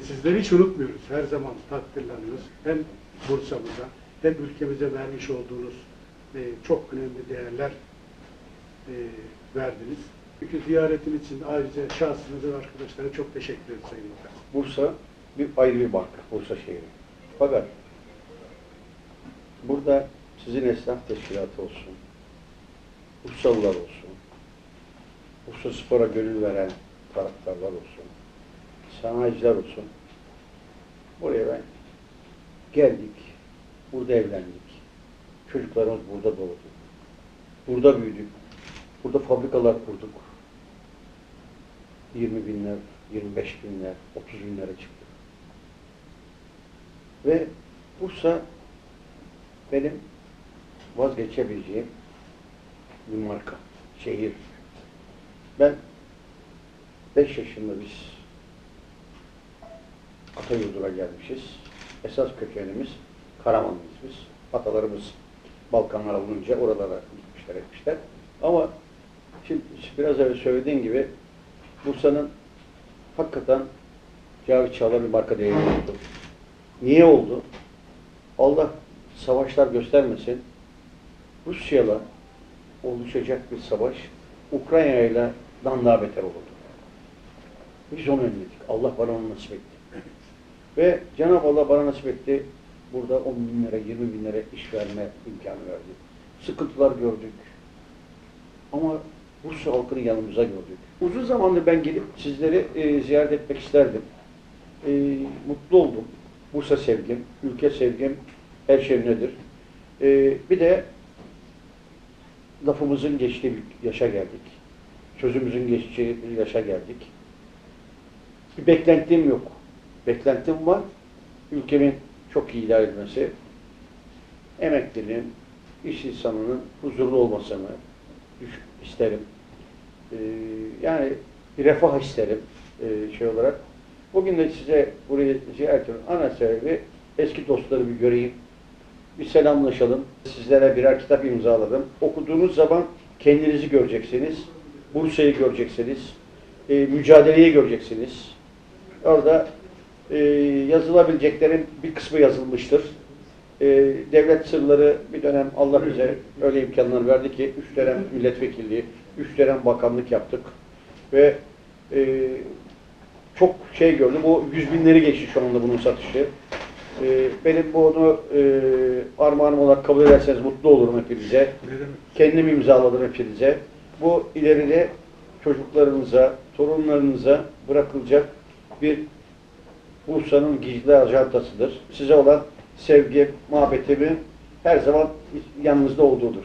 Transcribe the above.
Sizleri hiç unutmuyoruz. Her zaman takdirleniyoruz. Hem Bursa'mıza hem ülkemize vermiş olduğunuz e, çok önemli değerler e, verdiniz. Çünkü ziyaretin için ayrıca şahsınıza ve arkadaşlara çok teşekkür ederim Sayın Bakan. Bursa bir ayrı bir marka, Bursa şehri. Fakat burada sizin esnaf teşkilatı olsun, Bursalılar olsun, Bursa Spor'a gönül veren taraftarlar olsun, sanayiciler olsun. Buraya ben geldik, burada evlendik. Çocuklarımız burada doğdu. Burada büyüdük. Burada fabrikalar kurduk. 20 binler, 25 binler, 30 binlere çıktı. Ve Bursa benim vazgeçebileceğim bir marka, şehir. Ben 5 yaşında biz Atayurdu'na gelmişiz. Esas kökenimiz Karamanlıyız biz. Atalarımız Balkanlara olunca oralara gitmişler etmişler. Ama şimdi biraz evvel söylediğim gibi Bursa'nın hakikaten Cavit Çağlar bir marka değeri oldu. Niye oldu? Allah savaşlar göstermesin. Rusya'la oluşacak bir savaş Ukrayna'yla dan daha beter olurdu. Biz onu önledik. Allah bana onu nasip etti. Ve Cenab-ı Allah bana nasip etti. Burada 10 bin lira, 20 bin lira iş verme imkanı verdi. Sıkıntılar gördük. Ama Bursa halkını yanımıza gördük. Uzun zamandır ben gelip sizleri e, ziyaret etmek isterdim. E, mutlu oldum. Bursa sevgim, ülke sevgim her şey nedir? E, bir de lafımızın geçtiği bir yaşa geldik. Sözümüzün geçtiği bir yaşa geldik. Bir beklentim yok. Beklentim var. Ülkemin çok iyi ilerlemesi, emeklinin, iş insanının huzurlu olmasını isterim. Ee, yani refah isterim e, şey olarak. Bugün de size burayı ziyaret ediyorum. Ana sebebi eski dostları bir göreyim. Bir selamlaşalım. Sizlere birer kitap imzaladım. Okuduğunuz zaman kendinizi göreceksiniz. Bursa'yı göreceksiniz. E, mücadeleyi göreceksiniz. Orada e, yazılabileceklerin bir kısmı yazılmıştır. E, devlet sırları bir dönem Allah bize öyle imkanlar verdi ki üç dönem milletvekilliği, üç dönem bakanlık yaptık. Ve e, çok şey gördüm. O yüz binleri geçti şu anda bunun satışı. E, benim bunu e, armağanım olarak kabul ederseniz mutlu olurum hepinize. Kendim imzaladım hepinize. Bu ileride çocuklarınıza, torunlarınıza bırakılacak bir Bursa'nın gizli ajantasıdır. Size olan sevgi, muhabbetimi her zaman yanınızda olduğudur.